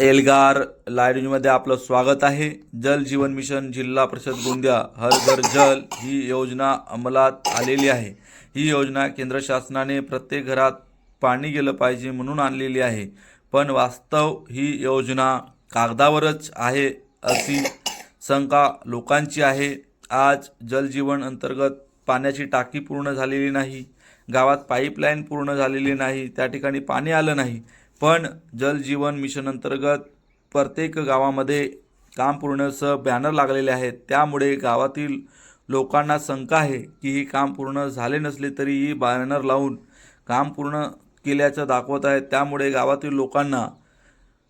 Elgar live न्यूजमध्ये आपलं स्वागत आहे. जल जीवन मिशन जिल्हा परिषद गोंदिया हर घर जल ही योजना अंमलात आलेली आहे. ही योजना केंद्र शासनाने प्रत्येक घरात पाणी गेलं पाहिजे म्हणून आणलेली आहे. पण वास्तव ही योजना कागदावरच आहे अशी शंका लोकांची आहे. आज जलजीवन अंतर्गत पाण्याची टाकी पूर्ण झालेली नाही. गावात पाईपलाईन पूर्ण झालेली नाही. त्या ठिकाणी पाणी आलं नाही. पण जल जीवन मिशन अंतर्गत प्रत्येक गावामध्ये काम पूर्णचं बॅनर लागलेले आहेत. त्यामुळे गावातील लोकांना शंका आहे की ही काम पूर्ण झाले नसले तरीही बॅनर लावून काम पूर्ण केल्याचं दाखवत आहेत. त्यामुळे गावातील लोकांना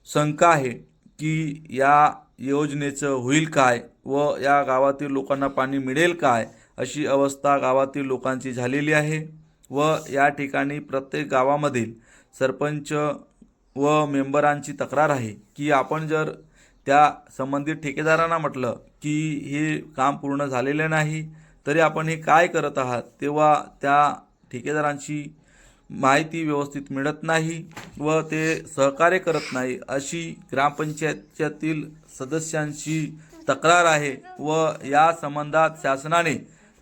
शंका आहे की या योजनेचं होईल काय व या गावातील लोकांना पाणी मिळेल काय अशी अवस्था गावातील लोकांची झालेली आहे व या ठिकाणी प्रत्येक गावामधील सरपंच व मेंबरांची तक्रार आहे की आपण जर त्या संबंधित ठेकेदारांना म्हटलं की हे काम पूर्ण झालेले नाही तरी आपण हे काय करत आहात? तेव्हा त्या ठेकेदारांची माहिती व्यवस्थित मिळत नाही व ते सहकार्य करत नाही अशी ग्रामपंचायतीतील सदस्यांची तक्रार आहे व या संबंधात शासनाने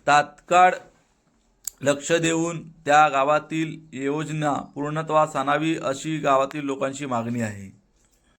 तात्काळ लक्ष देऊन त्या गावातील योजना पूर्णत्वास आणावी अशी गावातील लोकांची मागणी आहे.